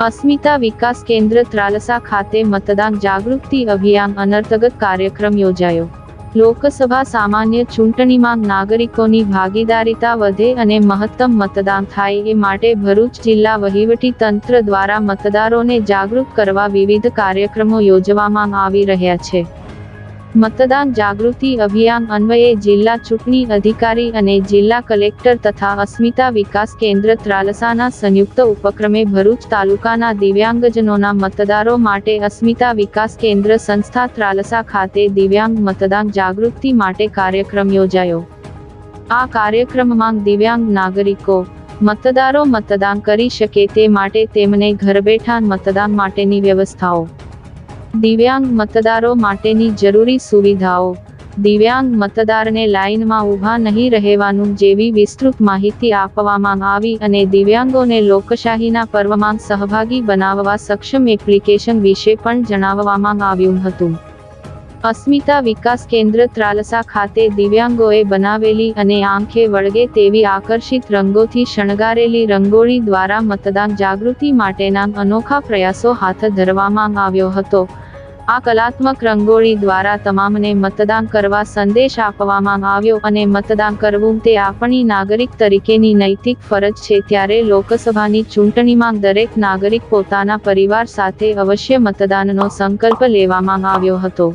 અસ્મિતા વિકાસ કેન્દ્ર ત્રાલસા ખાતે મતદાન જાગૃતિ અભિયાન અનર્થગત કાર્યક્રમ યોજાયો લોકસભા સામાન્ય ચૂંટણીમાં નાગરિકોની ભાગીદારીતા વધે અને મહત્તમ મતદાન થાય એ માટે ભરૂચ જિલ્લા વહીવટી તંત્ર દ્વારા મતદારોને જાગૃત કરવા વિવિધ કાર્યક્રમો યોજવામાં આવી રહ્યા છે મતદાન જાગૃતિ અભિયાન અન્વયે જિલ્લા ચૂંટણી અધિકારી અને જિલ્લા કલેક્ટર તથા અસ્મિતા વિકાસ કેન્દ્ર ત્રાલસાના સંયુક્ત ઉપક્રમે ભરૂચ તાલુકાના દિવ્યાંગજનોના મતદારો માટે અસ્મિતા વિકાસ કેન્દ્ર સંસ્થા ત્રાલસા ખાતે દિવ્યાંગ મતદાન જાગૃતિ માટે કાર્યક્રમ યોજાયો. આ કાર્યક્રમમાં દિવ્યાંગ નાગરિકો મતદારો મતદાન કરી શકે તે માટે તેમને ઘર બેઠા મતદાન માટેની વ્યવસ્થાઓ દિવ્યાંગ મતદારો માટેની જરૂરી સુવિધાઓ. દિવ્યાંગ મતદારને લાઇનમાં ઊભા નહીં રહેવાનું જેવી વિસ્તૃત માહિતી આપવામાં આવી અને દિવ્યાંગોને લોકશાહીના પર્વમાં સહભાગી બનાવવા સક્ષમ એપ્લિકેશન વિશે પણ જણાવવામાં આવ્યું હતું. અસ્મિતા વિકાસ કેન્દ્ર ત્રાલસા ખાતે દિવ્યાંગોએ બનાવેલી અને આંખે વળગે તેવી આકર્ષિત રંગોથી શણગારેલી રંગોળી દ્વારા મતદાન જાગૃતિ માટેના અનોખા પ્રયાસો હાથ ધરવામાં આવ્યો હતો. આ કલાત્મક રંગોળી દ્વારા તમામને મતદાન કરવા સંદેશ આપવામાં આવ્યો અને મતદાન કરવું તે આપણી નાગરિક તરીકેની નૈતિક ફરજ છે ત્યારે લોકસભાની ચૂંટણીમાં દરેક નાગરિક પોતાના પરિવાર સાથે અવશ્ય મતદાનનો સંકલ્પ લેવામાં આવ્યો હતો.